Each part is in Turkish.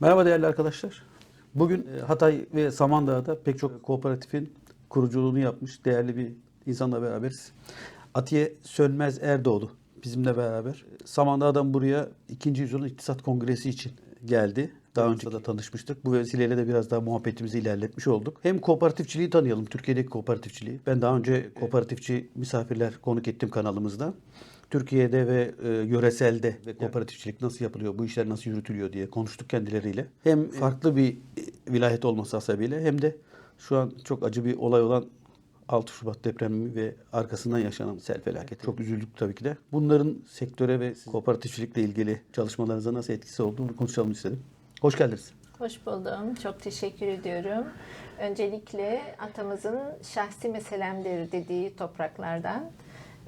Merhaba değerli arkadaşlar. Bugün e, Hatay ve Samandağ'da pek çok kooperatifin kuruculuğunu yapmış değerli bir insanla beraberiz. Atiye Sönmez Erdoğdu bizimle beraber. Samandağ'dan buraya 2. Yüzyılın İktisat Kongresi için geldi. Daha önce de tanışmıştık. Bu vesileyle de biraz daha muhabbetimizi ilerletmiş olduk. Hem kooperatifçiliği tanıyalım, Türkiye'deki kooperatifçiliği. Ben daha önce kooperatifçi misafirler konuk ettim kanalımızda. Türkiye'de ve e, yöreselde ve kooperatifçilik nasıl yapılıyor, bu işler nasıl yürütülüyor diye konuştuk kendileriyle. Hem farklı bir e, vilayet olması hasebiyle hem de şu an çok acı bir olay olan 6 Şubat depremi ve arkasından yaşanan sel felaketi. Çok üzüldük tabii ki de. Bunların sektöre ve kooperatifçilikle ilgili çalışmalarınıza nasıl etkisi olduğunu konuşalım istedim. Hoş geldiniz. Hoş buldum. Çok teşekkür ediyorum. Öncelikle atamızın şahsi meselemdir dediği topraklardan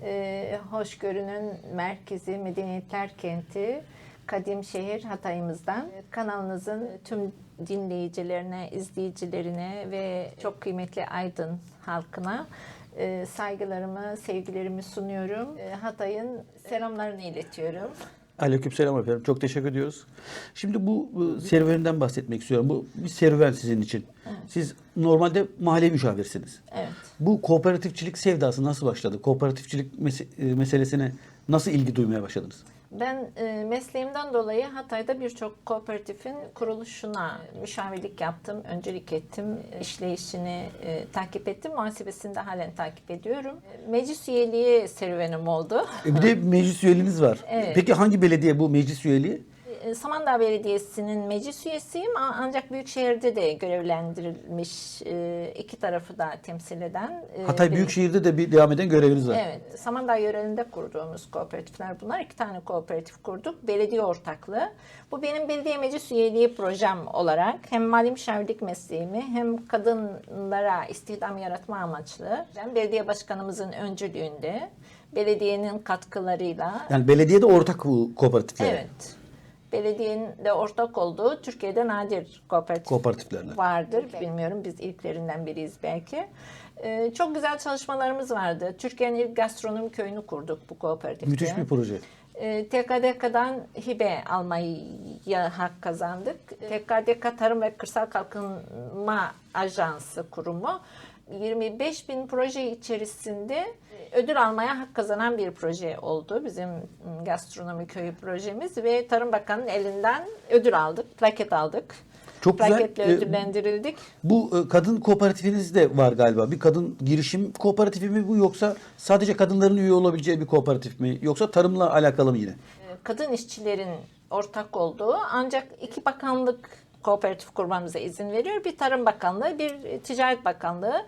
e, hoşgörünün merkezi, medeniyetler kenti, kadim şehir Hatay'ımızdan kanalınızın tüm dinleyicilerine, izleyicilerine ve çok kıymetli Aydın halkına e, saygılarımı, sevgilerimi sunuyorum. E, Hatay'ın selamlarını iletiyorum. Aleykümselam efendim. Çok teşekkür ediyoruz. Şimdi bu, bu serüveninden bahsetmek istiyorum. Bu bir serüven sizin için. Siz normalde mahalle müşavirsiniz. Evet. Bu kooperatifçilik sevdası nasıl başladı? Kooperatifçilik mes- e, meselesine nasıl ilgi duymaya başladınız? Ben e, mesleğimden dolayı Hatay'da birçok kooperatifin kuruluşuna müşavirlik yaptım, öncelik ettim, işleyişini e, takip ettim, muhasebesini de halen takip ediyorum. Meclis üyeliği serüvenim oldu. E, bir de meclis üyeliğiniz var. Evet. Peki hangi belediye bu meclis üyeliği? E, Samandağ Belediyesi'nin meclis üyesiyim ancak Büyükşehir'de de görevlendirilmiş e, iki tarafı da temsil eden. e, Hatay bir- Büyükşehir'de de bir devam eden göreviniz var. Evet, Samandağ yörelerinde kurduğumuz kooperatifler bunlar. İki tane kooperatif kurduk. Belediye ortaklığı. Bu benim belediye meclis üyeliği projem olarak hem mali müşavirlik mesleğimi hem kadınlara istihdam yaratma amaçlı hem belediye başkanımızın öncülüğünde belediyenin katkılarıyla Yani belediyede ortak bu kooperatifler. evet belediyenin de ortak olduğu Türkiye'de nadir kooperatif Kooperatiflerle. vardır. Bilmiyorum biz ilklerinden biriyiz belki. Ee, çok güzel çalışmalarımız vardı. Türkiye'nin ilk gastronomi köyünü kurduk bu kooperatifte. Müthiş bir proje. Ee, TKDK'dan hibe almaya hak kazandık. TKDK Tarım ve Kırsal Kalkınma Ajansı kurumu 25 bin proje içerisinde ödül almaya hak kazanan bir proje oldu. Bizim gastronomi köyü projemiz ve Tarım Bakanı'nın elinden ödül aldık, plaket aldık. Çok güzel. Plaketle Ee, ödüllendirildik. Bu e, kadın kooperatifiniz de var galiba. Bir kadın girişim kooperatifi mi bu yoksa sadece kadınların üye olabileceği bir kooperatif mi? Yoksa tarımla alakalı mı yine? kadın işçilerin ortak olduğu ancak iki bakanlık kooperatif kurmamıza izin veriyor. Bir Tarım Bakanlığı, bir Ticaret Bakanlığı.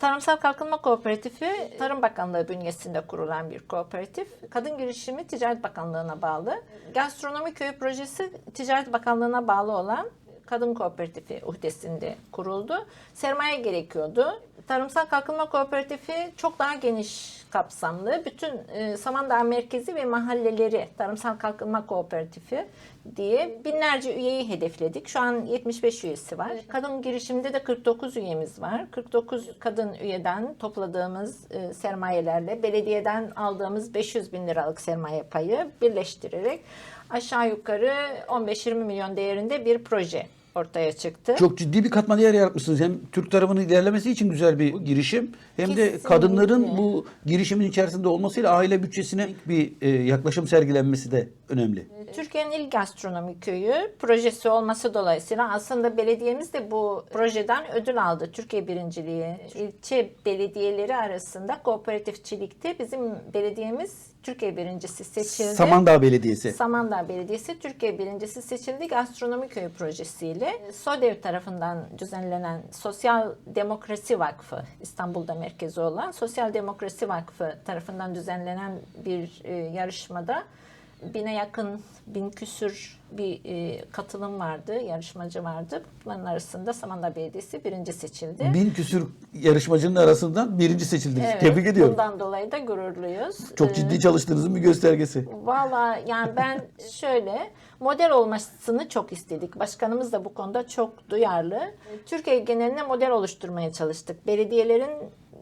Tarımsal Kalkınma Kooperatifi Tarım Bakanlığı bünyesinde kurulan bir kooperatif. Kadın girişimi Ticaret Bakanlığı'na bağlı. Gastronomi Köyü projesi Ticaret Bakanlığı'na bağlı olan Kadın Kooperatifi uhdesinde kuruldu. Sermaye gerekiyordu. Tarımsal Kalkınma Kooperatifi çok daha geniş kapsamlı. Bütün e, Samandağ merkezi ve mahalleleri Tarımsal Kalkınma Kooperatifi diye binlerce üyeyi hedefledik. Şu an 75 üyesi var. Kadın girişimde de 49 üyemiz var. 49 kadın üyeden topladığımız e, sermayelerle belediyeden aldığımız 500 bin liralık sermaye payı birleştirerek aşağı yukarı 15-20 milyon değerinde bir proje ortaya çıktı. Çok ciddi bir katma değer yaratmışsınız. Hem Türk tarafının ilerlemesi için güzel bir girişim hem de Kesinlikle. kadınların bu girişimin içerisinde olmasıyla aile bütçesine bir e, yaklaşım sergilenmesi de önemli. Türkiye'nin ilk gastronomi köyü projesi olması dolayısıyla aslında belediyemiz de bu projeden ödül aldı. Türkiye birinciliği. İlçe belediyeleri arasında kooperatifçilikte bizim belediyemiz Türkiye birincisi seçildi. Samandağ Belediyesi. Samandağ Belediyesi Türkiye birincisi seçildi Gastronomi Köyü projesiyle. SODEV tarafından düzenlenen Sosyal Demokrasi Vakfı, İstanbul'da merkezi olan Sosyal Demokrasi Vakfı tarafından düzenlenen bir e, yarışmada bine yakın, bin küsür bir e, katılım vardı, yarışmacı vardı. Bunların arasında Samandağ Belediyesi birinci seçildi. Bin küsür yarışmacının arasından birinci seçildiniz. Evet, Tebrik ediyorum. Bundan dolayı da gururluyuz. Çok Ee, ciddi çalıştığınızın bir göstergesi. Valla yani ben şöyle model olmasını çok istedik. Başkanımız da bu konuda çok duyarlı. Türkiye geneline model oluşturmaya çalıştık. Belediyelerin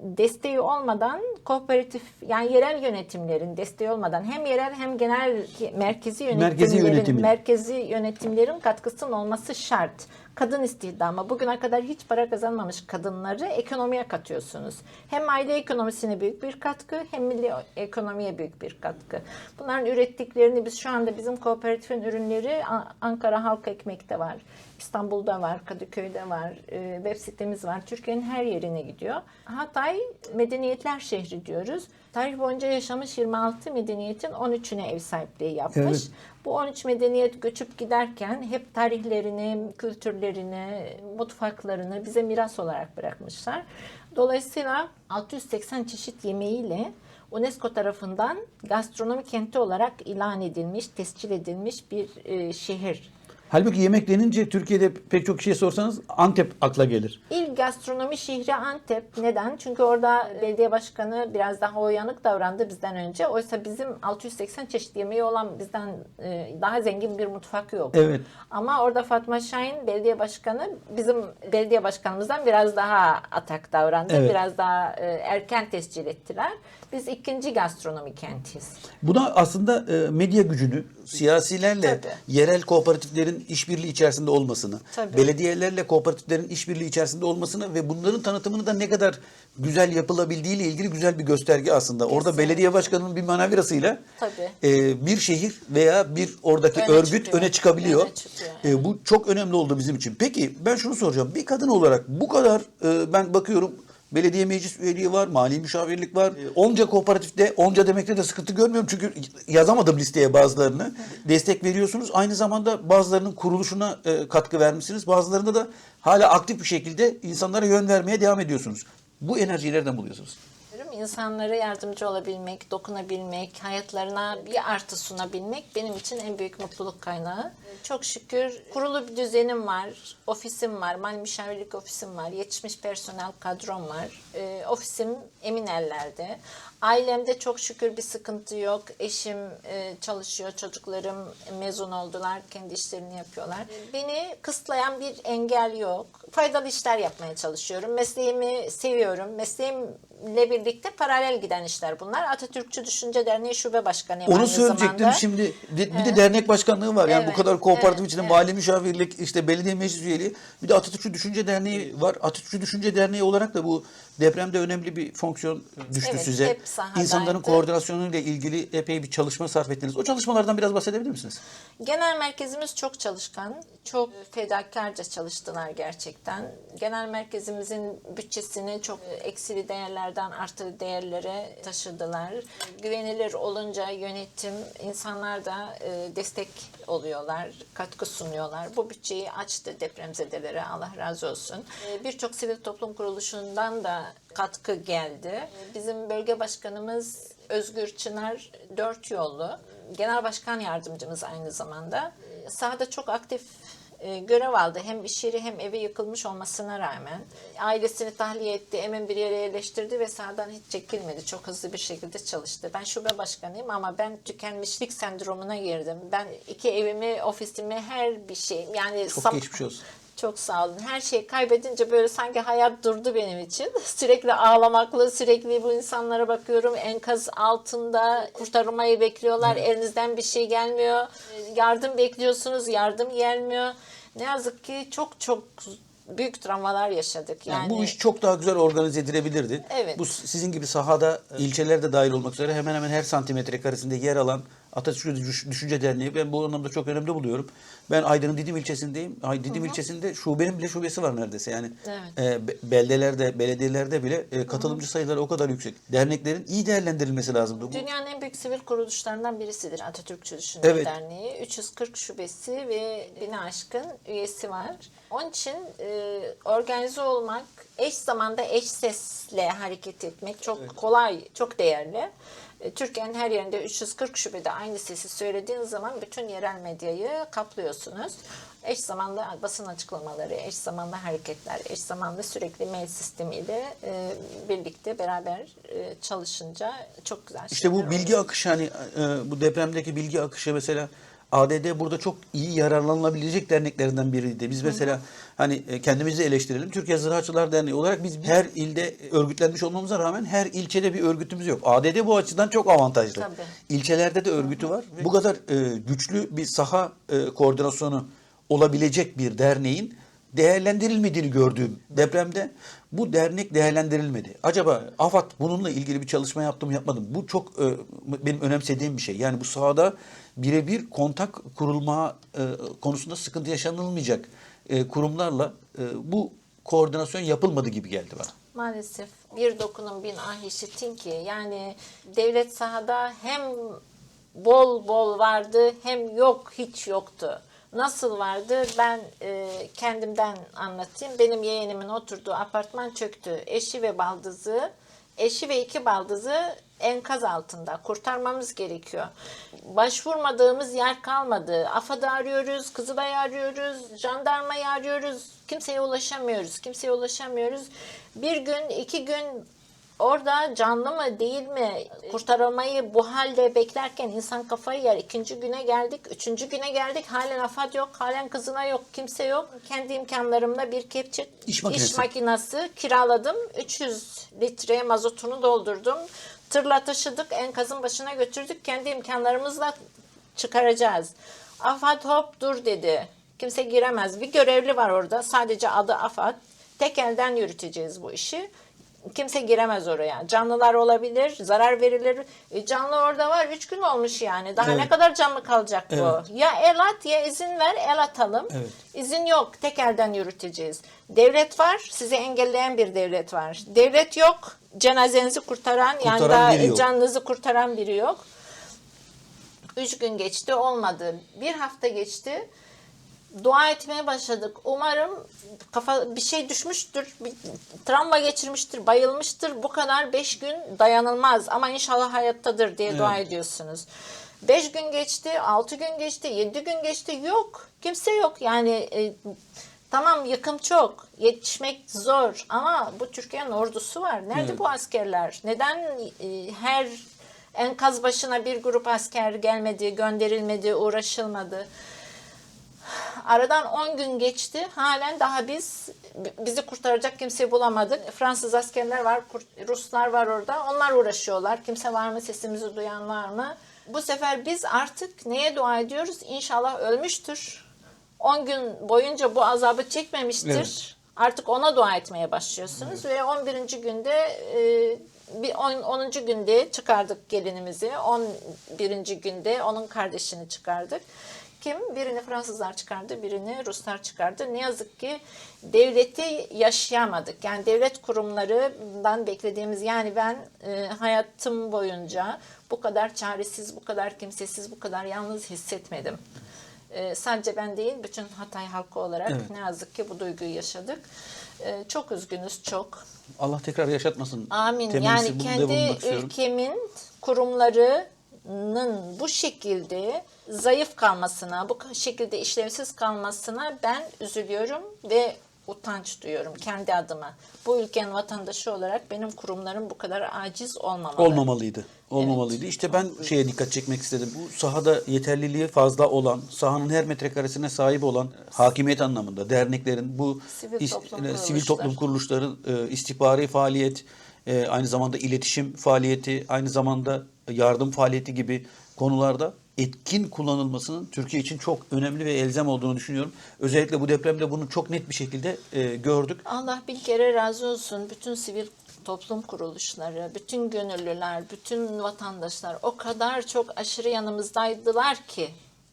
desteği olmadan kooperatif yani yerel yönetimlerin desteği olmadan hem yerel hem genel merkezi yönetimlerin Merkezi merkezi yönetimlerin katkısının olması şart. Kadın istihdamı bugüne kadar hiç para kazanmamış kadınları ekonomiye katıyorsunuz. Hem aile ekonomisine büyük bir katkı hem milli ekonomiye büyük bir katkı. Bunların ürettiklerini biz şu anda bizim kooperatifin ürünleri Ankara Halk Ekmek'te var. İstanbul'da var, Kadıköy'de var, e, web sitemiz var. Türkiye'nin her yerine gidiyor. Hatay medeniyetler şehri diyoruz. Tarih boyunca yaşamış 26 medeniyetin 13'üne ev sahipliği yapmış. Evet. Bu 13 medeniyet göçüp giderken hep tarihlerini, kültürlerini, mutfaklarını bize miras olarak bırakmışlar. Dolayısıyla 680 çeşit yemeğiyle UNESCO tarafından gastronomi kenti olarak ilan edilmiş, tescil edilmiş bir e, şehir. Halbuki yemek denince Türkiye'de pek çok kişiye sorsanız Antep akla gelir. İlk gastronomi şehri Antep. Neden? Çünkü orada belediye başkanı biraz daha uyanık davrandı bizden önce. Oysa bizim 680 çeşit yemeği olan bizden e, daha zengin bir mutfak yok. Evet. Ama orada Fatma Şahin belediye başkanı bizim belediye başkanımızdan biraz daha atak davrandı. Evet. Biraz daha e, erken tescil ettiler. Biz ikinci gastronomi kentiyiz. Buna aslında e, medya gücünü, siyasilerle Tabii. yerel kooperatiflerin işbirliği içerisinde olmasını, Tabii. belediyelerle kooperatiflerin işbirliği içerisinde olmasını ve bunların tanıtımını da ne kadar güzel yapılabildiği ile ilgili güzel bir gösterge aslında. Orada Kesinlikle. belediye başkanının bir manavirasıyla Tabii. e, bir şehir veya bir oradaki Öne örgüt çıkıyor. öne çıkabiliyor. Öne çıkıyor. E, bu çok önemli oldu bizim için. Peki ben şunu soracağım. Bir kadın olarak bu kadar e, ben bakıyorum belediye meclis üyeliği var, mali müşavirlik var. E, onca kooperatifte, onca demekte de sıkıntı görmüyorum. Çünkü yazamadım listeye bazılarını. Destek veriyorsunuz. Aynı zamanda bazılarının kuruluşuna e, katkı vermişsiniz. Bazılarında da hala aktif bir şekilde insanlara yön vermeye devam ediyorsunuz. Bu enerjiyi nereden buluyorsunuz? İnsanlara yardımcı olabilmek, dokunabilmek, hayatlarına bir artı sunabilmek benim için en büyük mutluluk kaynağı. Çok şükür kurulu bir düzenim var, ofisim var, mali müşavirlik ofisim var, yetişmiş personel kadrom var. Ee, ofisim emin ellerde. Ailemde çok şükür bir sıkıntı yok. Eşim e, çalışıyor, çocuklarım mezun oldular, kendi işlerini yapıyorlar. Beni kısıtlayan bir engel yok. Faydalı işler yapmaya çalışıyorum. Mesleğimi seviyorum. Mesleğimle birlikte paralel giden işler bunlar. Atatürkçü Düşünce Derneği Şube Başkanıyım Onu söyleyecektim zamanda. şimdi. De- Bir de dernek başkanlığı var. Yani Evet, bu kadar kooperatif evet, içinde evet. mali müşavirlik, işte belediye meclis üyeliği. Bir de Atatürkçü Düşünce Derneği var. Atatürkçü Düşünce Derneği olarak da bu depremde önemli bir fonksiyon düştü Evet, size. İnsanların koordinasyonuyla ilgili epey bir çalışma sarf ettiniz. O çalışmalardan biraz bahsedebilir misiniz? Genel merkezimiz çok çalışkan, çok fedakarca çalıştılar gerçekten. Genel merkezimizin bütçesini çok eksili değerlerden artı değerlere taşıdılar. Güvenilir olunca yönetim, insanlar da e, destek oluyorlar, katkı sunuyorlar. Bu bütçeyi açtı depremzedelere, Allah razı olsun. E, Birçok sivil toplum kuruluşundan da katkı geldi. Bizim bölge başkanımız Özgür Çınar dört yollu. Genel Başkan Yardımcımız aynı zamanda. E, Sahada çok aktif e, görev aldı. Hem iş yeri hem evi yıkılmış olmasına rağmen. Ailesini tahliye etti, hemen bir yere yerleştirdi ve sahadan hiç çekilmedi. Çok hızlı bir şekilde çalıştı. Ben şube başkanıyım ama ben tükenmişlik sendromuna girdim. Ben iki evimi, ofisimi, her bir şey yani Çok geçmiş olsun. Çok sağ olun. Her şeyi kaybedince böyle sanki hayat durdu benim için. Sürekli ağlamaklı, sürekli bu insanlara bakıyorum. Enkaz altında kurtarılmayı bekliyorlar. Elinizden bir şey gelmiyor. Yardım bekliyorsunuz, yardım gelmiyor. Ne yazık ki çok çok büyük travmalar yaşadık. Yani, Yani, bu iş çok daha güzel organize edilebilirdi. Evet. Bu sizin gibi sahada ilçeler de dahil olmak üzere hemen hemen her santimetre karesinde yer alan Atatürk Düş- Düşünce Derneği ben bu anlamda çok önemli buluyorum. Ben Aydın'ın Didim ilçesindeyim. Ay Didim ilçesinde şubenin bile şubesi var neredeyse. Yani Evet. e, be- beldelerde, belediyelerde bile e, katılımcı sayıları o kadar yüksek. Derneklerin iyi değerlendirilmesi lazımdı. Bu, Dünyanın en büyük sivil kuruluşlarından birisidir Atatürkçü Düşünce Evet. Derneği. 340 şubesi ve bine aşkın üyesi var. Onun için e, organize olmak, eş zamanda eş sesle hareket etmek çok kolay, çok değerli. E, Türkiye'nin her yerinde 340 şubede aynı sesi söylediğiniz zaman bütün yerel medyayı kaplıyorsunuz. Eş zamanlı basın açıklamaları, eş zamanlı hareketler, eş zamanlı sürekli mail sistemiyle e, birlikte beraber e, çalışınca çok güzel İşte bu bilgi akışı hani e, bu depremdeki bilgi akışı mesela ADD burada çok iyi yararlanılabilecek derneklerinden biriydi. Biz mesela hani e, kendimizi eleştirelim. Türkiye Ziraatçılar Derneği olarak biz her ilde örgütlenmiş olmamıza rağmen her ilçede bir örgütümüz yok. ADD bu açıdan çok avantajlı. Tabii. İlçelerde de örgütü var. Bu kadar e, güçlü bir saha e, koordinasyonu olabilecek bir derneğin değerlendirilmediğini gördüğüm depremde bu dernek değerlendirilmedi. Acaba AFAD bununla ilgili bir çalışma yaptı mı yapmadı mı? Bu çok e, benim önemsediğim bir şey. Yani bu sahada birebir kontak kurulma e, konusunda sıkıntı yaşanılmayacak e, kurumlarla e, bu koordinasyon yapılmadı gibi geldi bana. Maalesef bir dokunun bin ah işitin ki yani devlet sahada hem bol bol vardı hem yok hiç yoktu. Nasıl vardı ben e, kendimden anlatayım. Benim yeğenimin oturduğu apartman çöktü. Eşi ve baldızı, eşi ve iki baldızı enkaz altında. Kurtarmamız gerekiyor. Başvurmadığımız yer kalmadı. AFAD'ı arıyoruz, Kızılay'ı arıyoruz, jandarmayı arıyoruz. Kimseye ulaşamıyoruz, kimseye ulaşamıyoruz. Bir gün, iki gün orada canlı mı değil mi kurtarılmayı bu halde beklerken insan kafayı yer. İkinci güne geldik, üçüncü güne geldik. Halen AFAD yok, halen kızına yok, kimse yok. Kendi imkanlarımla bir kepçe İş makinesi. makinesi kiraladım. 300 litre mazotunu doldurdum. Tırla taşıdık, enkazın başına götürdük. Kendi imkanlarımızla çıkaracağız. AFAD hop dur dedi. Kimse giremez. Bir görevli var orada. Sadece adı AFAD. Tek elden yürüteceğiz bu işi. Kimse giremez oraya. Canlılar olabilir, zarar verilir. E, canlı orada var. Üç gün olmuş yani. Daha Evet. ne kadar canlı kalacak bu? Evet. Ya el at ya izin ver el atalım. Evet. İzin yok. Tek elden yürüteceğiz. Devlet var. Sizi engelleyen bir devlet var. Devlet yok. Cenazenizi kurtaran, yani Kurtaran da biri yok. canınızı kurtaran biri yok. Üç gün geçti olmadı. Bir hafta geçti. Dua etmeye başladık. Umarım kafa bir şey düşmüştür, bir travma geçirmiştir, bayılmıştır. Bu kadar beş gün dayanılmaz ama inşallah hayattadır diye dua ediyorsunuz. Beş gün geçti, altı gün geçti, yedi gün geçti. Yok. Kimse yok. Yani e, tamam yıkım çok. Yetişmek zor ama bu Türkiye'nin ordusu var. Nerede Evet. bu askerler? Neden e, her enkaz başına bir grup asker gelmedi, gönderilmedi, uğraşılmadı? Aradan 10 gün geçti. Halen daha biz bizi kurtaracak kimseyi bulamadık. Fransız askerler var, Ruslar var orada. Onlar uğraşıyorlar. Kimse var mı? Sesimizi duyan var mı? Bu sefer biz artık neye dua ediyoruz? İnşallah ölmüştür. 10 gün boyunca bu azabı çekmemiştir. Evet. Artık ona dua etmeye başlıyorsunuz ve 11. günde e, bir 10. 10. günde çıkardık gelinimizi. 11. günde onun kardeşini çıkardık. Kim? Birini Fransızlar çıkardı, birini Ruslar çıkardı. Ne yazık ki devleti yaşayamadık. Yani devlet kurumlarından beklediğimiz yani ben e, hayatım boyunca bu kadar çaresiz, bu kadar kimsesiz, bu kadar yalnız hissetmedim. E, sadece ben değil, bütün Hatay halkı olarak Evet. ne yazık ki bu duyguyu yaşadık. E, çok üzgünüz, çok. Allah tekrar yaşatmasın. Amin. Temennisi yani kendi ülkemin kurumlarının bu şekilde zayıf kalmasına, bu şekilde işlevsiz kalmasına ben üzülüyorum ve utanç duyuyorum kendi adıma. Bu ülkenin vatandaşı olarak benim kurumlarım bu kadar aciz olmamalı. Olmamalıydı. Olmamalıydı. İşte ben şeye dikkat çekmek istedim. Bu sahada yeterliliği fazla olan, sahanın her metrekaresine sahip olan hakimiyet anlamında derneklerin bu Sivil is- toplum e, sivil toplum kuruluşların e, istihbari faaliyet, e, aynı zamanda iletişim faaliyeti, aynı zamanda yardım faaliyeti gibi konularda etkin kullanılmasının Türkiye için çok önemli ve elzem olduğunu düşünüyorum. Özellikle bu depremde bunu çok net bir şekilde e, gördük. Allah bin kere razı olsun. Bütün sivil toplum kuruluşları, bütün gönüllüler, bütün vatandaşlar o kadar çok aşırı yanımızdaydılar ki.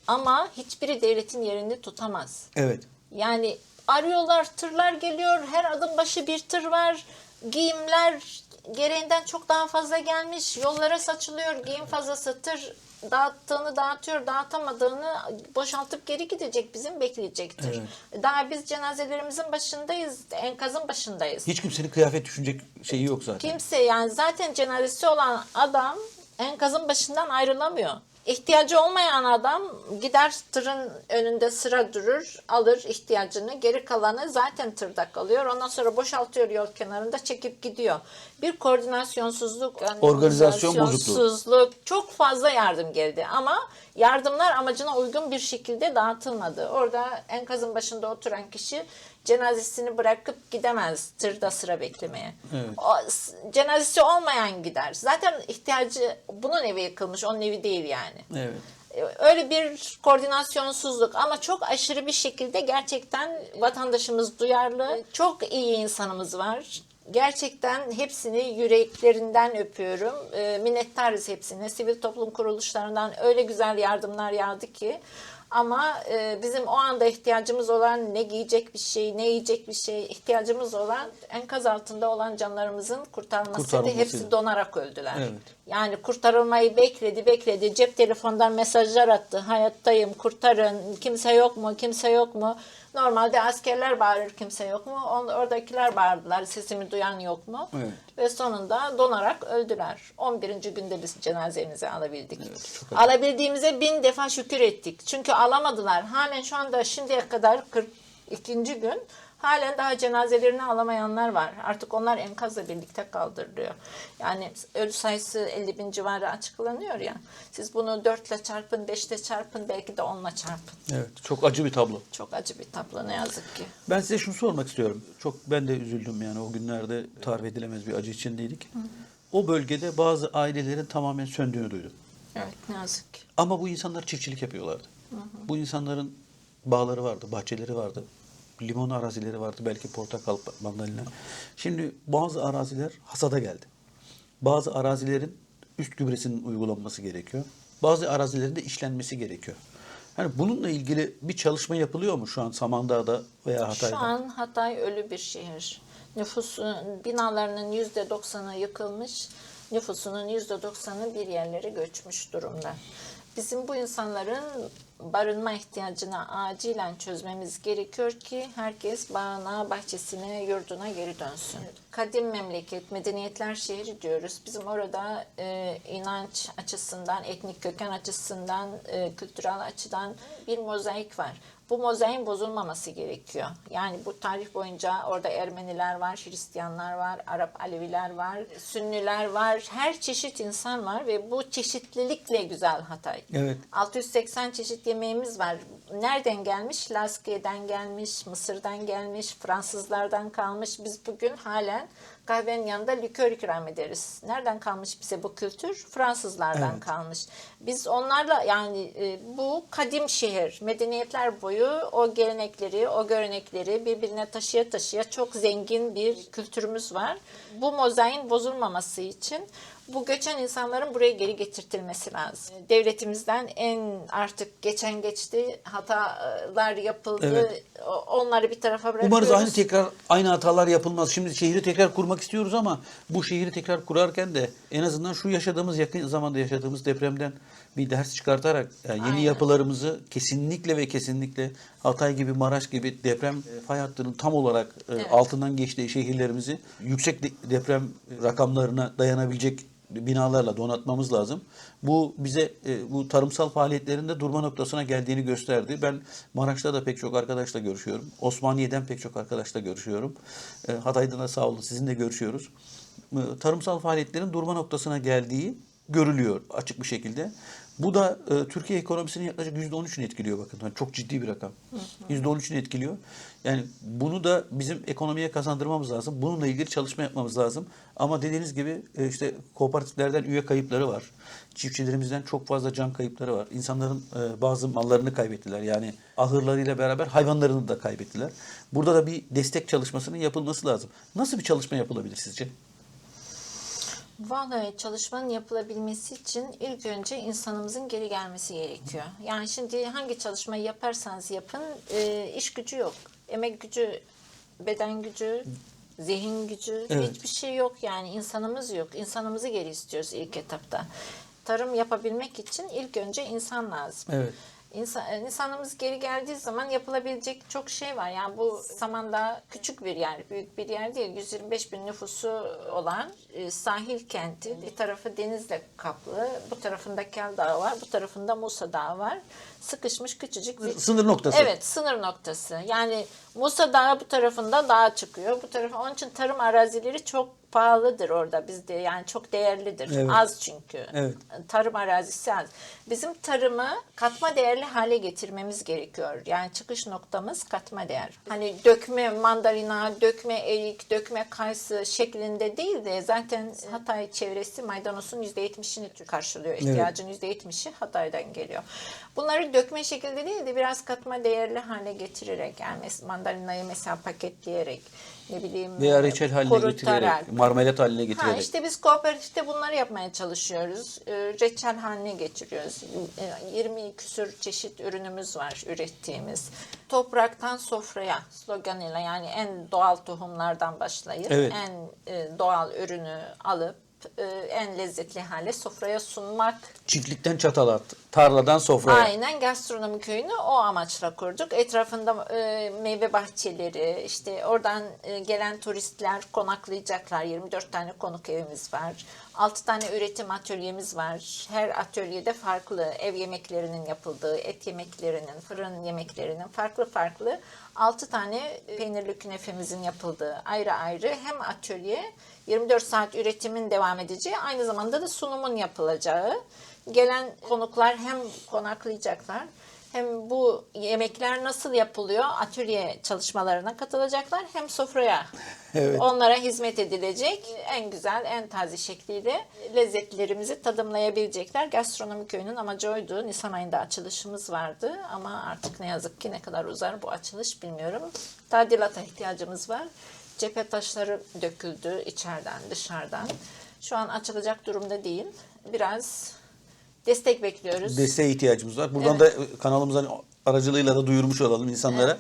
Ama hiçbiri devletin yerini tutamaz. Evet. Yani arıyorlar, tırlar geliyor, her adım başı bir tır var. Giyimler gereğinden çok daha fazla gelmiş, yollara saçılıyor, giyim fazlası tır dağıttığını dağıtıyor, dağıtamadığını boşaltıp geri gidecek, bizim bekleyecektir. Daha biz cenazelerimizin başındayız, enkazın başındayız. Hiç kimsenin kıyafet düşünecek şeyi yok zaten. Kimse yani zaten cenazesi olan adam enkazın başından ayrılamıyor. İhtiyacı olmayan adam gider tırın önünde sıra durur, alır ihtiyacını. Geri kalanı zaten tırda kalıyor. Ondan sonra boşaltıyor yol kenarında çekip gidiyor. Bir koordinasyonsuzluk, Organizasyon bozukluğu. çok fazla yardım geldi ama yardımlar amacına uygun bir şekilde dağıtılmadı. Orada enkazın başında oturan kişi cenazesini bırakıp gidemez tırda sıra beklemeye. Evet. O, cenazesi olmayan gider. Zaten ihtiyacı bunun evi yıkılmış, onun evi değil yani. Evet. E, Öyle bir koordinasyonsuzluk ama çok aşırı bir şekilde gerçekten vatandaşımız duyarlı. Çok iyi insanımız var. Gerçekten hepsini yüreklerinden öpüyorum. E, minnettarız hepsine. Sivil toplum kuruluşlarından öyle güzel yardımlar yağdı ki. Ama e, bizim o anda ihtiyacımız olan ne giyecek bir şey, ne yiyecek bir şey, ihtiyacımız olan enkaz altında olan canlarımızın kurtarılmasıydı. Hepsi donarak öldüler. Evet. Yani kurtarılmayı bekledi, bekledi. Cep telefondan mesajlar attı. Hayattayım, kurtarın. Kimse yok mu? Kimse yok mu? Normalde askerler bağırır kimse yok mu? Oradakiler bağırdılar. Sesimi duyan yok mu? Evet. Ve sonunda donarak öldüler. 11. günde biz cenazemizi alabildik. çok acı. Alabildiğimize bin defa şükür ettik. Çünkü alamadılar. Halen şu anda şimdiye kadar 42. gün halen daha cenazelerini alamayanlar var. Artık onlar enkazla birlikte kaldırılıyor. Yani ölü sayısı 50 bin civarı açıklanıyor ya. Siz bunu 4 ile çarpın, 5 ile çarpın, belki de 10 ile çarpın. Evet. Çok acı bir tablo. Çok acı bir tablo ne yazık ki. Ben size şunu sormak istiyorum. Çok ben de üzüldüm yani o günlerde tarif edilemez bir acı içindeydik. O bölgede bazı ailelerin tamamen söndüğünü duydum. Evet ne yazık ki. Ama bu insanlar çiftçilik yapıyorlardı. Bu insanların bağları vardı, bahçeleri vardı. Limon arazileri vardı, belki portakal, mandalina. Şimdi bazı araziler hasada geldi. Bazı arazilerin üst gübresinin uygulanması gerekiyor. Bazı arazilerin de işlenmesi gerekiyor. Yani bununla ilgili bir çalışma yapılıyor mu şu an Samandağ'da veya Hatay'da? Şu an Hatay ölü bir şehir. Nüfusun binalarının yüzde doksanı yıkılmış, nüfusunun yüzde doksanı bir yerlere göçmüş durumda. Bizim bu insanların barınma ihtiyacını acilen çözmemiz gerekiyor ki herkes bağına, bahçesine, yurduna geri dönsün. Kadim memleket, medeniyetler şehri diyoruz. Bizim orada e, inanç açısından, etnik köken açısından, e, kültürel açıdan bir mozaik var. Bu mozaiğin bozulmaması gerekiyor. Yani bu tarih boyunca orada Ermeniler var, Hristiyanlar var, Arap Aleviler var, Sünniler var. Her çeşit insan var ve bu çeşitlilikle güzel Hatay. Evet. 680 çeşit yemeğimiz var. Nereden gelmiş? Laskiye'den gelmiş, Mısır'dan gelmiş, Fransızlardan kalmış. Biz bugün halen kahvenin yanında likör ikram ederiz. Nereden kalmış bize bu kültür? Fransızlardan Evet. kalmış. Biz onlarla yani e, bu kadim şehir, medeniyetler boyu o gelenekleri, o görenekleri birbirine taşıya taşıya çok zengin bir kültürümüz var. Bu mozaiğin bozulmaması için bu göçen insanların buraya geri getirtilmesi lazım. Devletimizden en artık geçen geçti hatalar yapıldı. Evet. Onları bir tarafa bırakıyoruz. Umarız aynı tekrar aynı hatalar yapılmaz. Şimdi şehri tekrar kurmak istiyoruz ama bu şehri tekrar kurarken de en azından şu yaşadığımız yakın zamanda yaşadığımız depremden bir ders çıkartarak yani yeni Aynen. yapılarımızı kesinlikle ve kesinlikle Hatay gibi Maraş gibi deprem e, fay hattının tam olarak e, Evet. altından geçtiği şehirlerimizi yüksek de- deprem rakamlarına dayanabilecek binalarla donatmamız lazım. Bu bize e, bu tarımsal faaliyetlerinde durma noktasına geldiğini gösterdi. Ben Maraş'ta da pek çok arkadaşla görüşüyorum. Osmaniye'den pek çok arkadaşla görüşüyorum. E, Hatay'da da sağ olun sizinle görüşüyoruz. E, Tarımsal faaliyetlerin durma noktasına geldiği görülüyor açık bir şekilde. Bu da e, Türkiye ekonomisinin yaklaşık %13'ünü etkiliyor bakın. Yani çok ciddi bir rakam. %13'ünü etkiliyor. Yani bunu da bizim ekonomiye kazandırmamız lazım. Bununla ilgili çalışma yapmamız lazım. Ama dediğiniz gibi e, işte kooperatiflerden üye kayıpları var. Çiftçilerimizden çok fazla can kayıpları var. İnsanların e, bazı mallarını kaybettiler. Yani ahırlarıyla beraber hayvanlarını da kaybettiler. Burada da bir destek çalışmasının yapılması lazım. Nasıl bir çalışma yapılabilir sizce? Vallahi çalışmanın yapılabilmesi için ilk önce insanımızın geri gelmesi gerekiyor. Yani şimdi hangi çalışmayı yaparsanız yapın e, iş gücü yok. Emek gücü, beden gücü, zihin gücü Evet. hiçbir şey yok yani insanımız yok. İnsanımızı geri istiyoruz ilk etapta. Tarım yapabilmek için ilk önce insan lazım. Evet. İnsan, insanımız geri geldiği zaman yapılabilecek çok şey var. Yani bu Samandağ küçük bir yer, büyük bir yer değil. 125 bin nüfusu olan e, sahil kenti. Bir tarafı denizle kaplı, bu tarafında Kel Dağı var, bu tarafında Musa Dağı var. Sıkışmış küçücük bir Sınır noktası. Evet sınır noktası. Yani Musa Dağı bu tarafında dağa çıkıyor. Bu tarafa onun için tarım arazileri çok pahalıdır orada bizde. Yani çok değerlidir. Evet. Az çünkü. Evet. Tarım arazisi az. Bizim tarımı katma değerli hale getirmemiz gerekiyor. Yani çıkış noktamız katma değer. Hani dökme mandalina, dökme erik, dökme kayısı şeklinde değil de zaten Hatay çevresi maydanozun %70'ini karşılıyor. İhtiyacın %70'i Hatay'dan geliyor. Bunları dökme şekilde değil de biraz katma değerli hale getirerek yani mes- mandalinayı mesela paketleyerek ne bileyim Veya reçel haline kurutarak. getirerek, marmelat haline Ha, getirerek. işte biz kooperatifte bunları yapmaya çalışıyoruz. Ee, reçel haline getiriyoruz. Ee, 20 küsür çeşit ürünümüz var ürettiğimiz. Topraktan sofraya sloganıyla yani en doğal tohumlardan başlayıp Evet. en e, doğal ürünü alıp e, en lezzetli hale sofraya sunmak Çiftlikten çatala, tarladan sofraya. Aynen gastronomi köyünü o amaçla kurduk. Etrafında e, meyve bahçeleri, işte oradan e, gelen turistler konaklayacaklar. 24 tane konuk evimiz var. 6 tane üretim atölyemiz var. Her atölyede farklı ev yemeklerinin yapıldığı, et yemeklerinin, fırın yemeklerinin farklı farklı 6 tane peynirli künefemizin yapıldığı ayrı ayrı hem atölye 24 saat üretimin devam edeceği aynı zamanda da sunumun yapılacağı gelen konuklar hem konaklayacaklar hem bu yemekler nasıl yapılıyor atölye çalışmalarına katılacaklar hem sofraya Evet. onlara hizmet edilecek en güzel en taze şekliyle lezzetlerimizi tadımlayabilecekler. Gastronomi köyünün amacı oydu. Nisan ayında açılışımız vardı ama artık ne yazık ki ne kadar uzar bu açılış bilmiyorum. Tadilata ihtiyacımız var. Cephe taşları döküldü içeriden dışarıdan. Şu an açılacak durumda değil. Biraz destek bekliyoruz. Desteğe ihtiyacımız var. Buradan da e, kanalımızın aracılığıyla da duyurmuş olalım insanlara.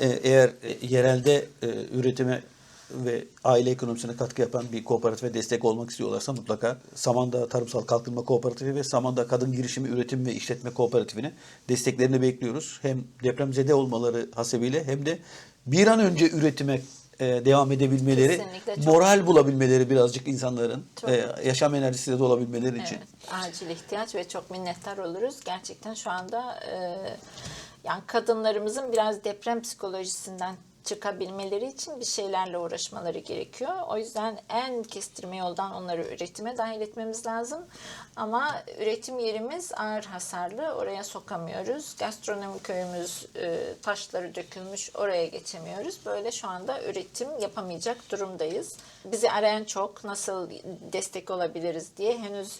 E, Eğer e, yerelde e, üretime ve aile ekonomisine katkı yapan bir kooperatife destek olmak istiyorlarsa mutlaka Samandağ Tarımsal Kalkınma Kooperatifi ve Samandağ Kadın Girişimi Üretim ve İşletme Kooperatifine desteklerini bekliyoruz. Hem depremzede olmaları hasebiyle hem de bir an önce üretime e, devam edebilmeleri, Kesinlikle çok- moral bulabilmeleri birazcık insanların, Çok- e, yaşam enerjisiyle dolabilmeleri için. Evet, acil ihtiyaç ve çok minnettar oluruz. Gerçekten şu anda e, yani kadınlarımızın biraz deprem psikolojisinden çıkabilmeleri için bir şeylerle uğraşmaları gerekiyor. O yüzden en kestirme yoldan onları üretime dahil etmemiz lazım. Ama üretim yerimiz ağır hasarlı. Oraya sokamıyoruz. Gastronomi köyümüz e, taşları dökülmüş. Oraya geçemiyoruz. Böyle şu anda üretim yapamayacak durumdayız. Bizi arayan çok. Nasıl destek olabiliriz diye henüz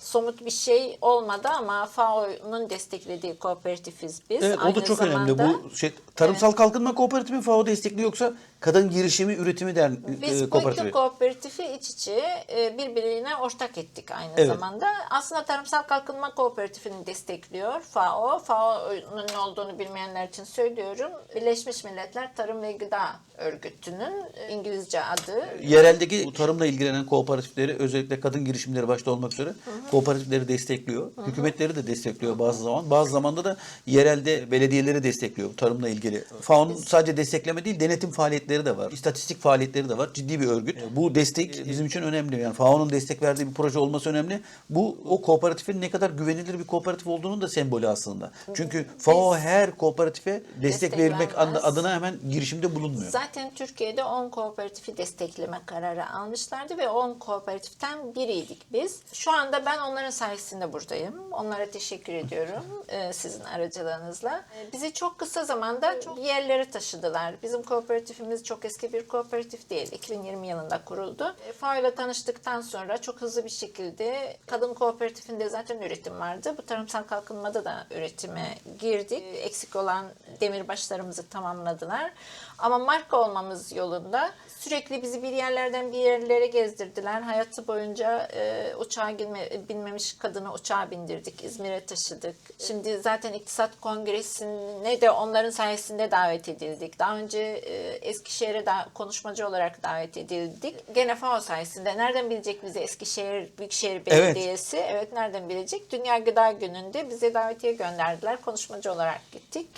somut bir şey olmadı ama FAO'nun desteklediği kooperatifiz biz. Evet o da Aynı çok önemli. Bu şey Tarımsal Kalkınma Kooperatifi FAO destekli yoksa Kadın Girişimi Üretimi Der Biz e, bu Kooperatifi. iki kooperatifi iç içe e, birbirine ortak ettik aynı Evet. zamanda. Aslında Tarımsal Kalkınma Kooperatifini destekliyor FAO. FAO'nun ne olduğunu bilmeyenler için söylüyorum. Birleşmiş Milletler Tarım ve Gıda Örgütü'nün e, İngilizce adı. Yereldeki tarımla ilgilenen kooperatifleri özellikle kadın girişimleri başta olmak üzere kooperatifleri destekliyor. Hükümetleri de destekliyor bazı zaman. Bazı zamanda da yerelde belediyeleri destekliyor tarımla ilgili. FAO'nun sadece destekleme değil denetim faaliyetleri de var. İstatistik faaliyetleri de var. Ciddi bir örgüt. Bu destek bizim için önemli. Yani FAO'nun destek verdiği bir proje olması önemli. Bu o kooperatifin ne kadar güvenilir bir kooperatif olduğunun da sembolü aslında. Çünkü FAO her kooperatife destek, Destek vermek vermez. adına hemen girişimde bulunmuyor. Zaten Türkiye'de 10 kooperatifi destekleme kararı almışlardı ve 10 kooperatiften biriydik biz. Şu anda ben onların sayesinde buradayım. Onlara teşekkür ediyorum e, sizin aracılığınızla. E, Bizi çok kısa zamanda çok yerlere taşıdılar. Bizim kooperatifimiz çok eski bir kooperatif değil. 2020 yılında kuruldu. E, FAO ile tanıştıktan sonra çok hızlı bir şekilde kadın kooperatifinde zaten üretim vardı. Bu tarımsal kalkınmada da üretime girdik. E, Eksik olan demirbaşlarımızı tamamladılar. Ama marka olmamız yolunda sürekli bizi bir yerlerden bir yerlere gezdirdiler. Hayatı boyunca e, uçağa binme- binmemiş kadını uçağa bindirdik. İzmir'e taşıdık. Şimdi zaten İktisat Kongresi'ne de onların sayesinde davet edildik. Daha önce e, Eskişehir'e da konuşmacı olarak davet edildik. Gene FAO sayesinde. Nereden bilecek bizi Eskişehir Büyükşehir Evet. Belediyesi? Evet. nereden bilecek? Dünya Gıda Günü'nde bize davetiye gönderdiler. Konuşmacı olarak gittik.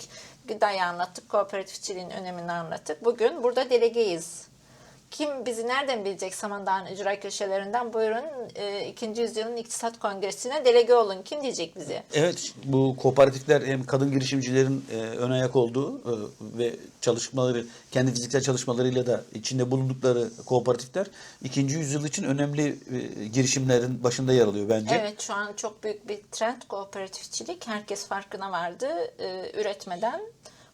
Gıdayı anlattık, kooperatifçiliğin önemini anlattık. Bugün burada delegeyiz. Kim bizi nereden bilecek Samandağ'ın ücra köşelerinden? Buyurun e, 2. yüzyılın iktisat kongresine delege olun. Kim diyecek bizi? Evet, bu kooperatifler hem kadın girişimcilerin e, ön ayak olduğu e, ve çalışmaları, kendi fiziksel çalışmalarıyla da içinde bulundukları kooperatifler ikinci yüzyıl için önemli e, girişimlerin başında yer alıyor bence. Evet şu an çok büyük bir trend kooperatifçilik. Herkes farkına vardı. Ee, üretmeden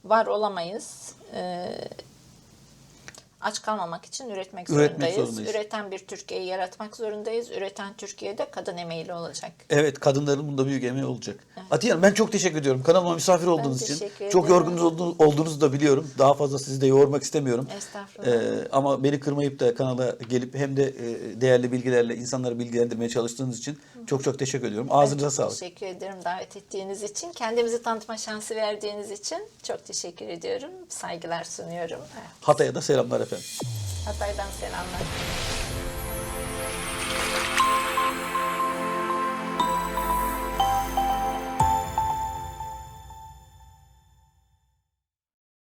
var olamayız. Ee, aç kalmamak için üretmek Üretmek zorundayız. zorundayız. Üreten bir Türkiye'yi yaratmak zorundayız. Üreten Türkiye'de kadın emeğiyle olacak. Evet, kadınların bunda büyük emeği olacak. Atiye Hanım ben çok teşekkür ediyorum. Kanalıma misafir olduğunuz için. teşekkür Çok yorgunuz olduğunu- olduğunuzu da biliyorum. Daha fazla sizi de yormak istemiyorum. Estağfurullah. Ee, ama beni kırmayıp da kanala gelip hem de e, değerli bilgilerle insanları bilgilendirmeye çalıştığınız için çok çok teşekkür ediyorum. Ağzınıza Ben sağlık. Teşekkür ederim davet ettiğiniz için. Kendimizi tanıtma şansı verdiğiniz için çok teşekkür ediyorum. Saygılar sunuyorum. Evet. Hatay'a da selamlar efendim. Hatay'dan selamlar.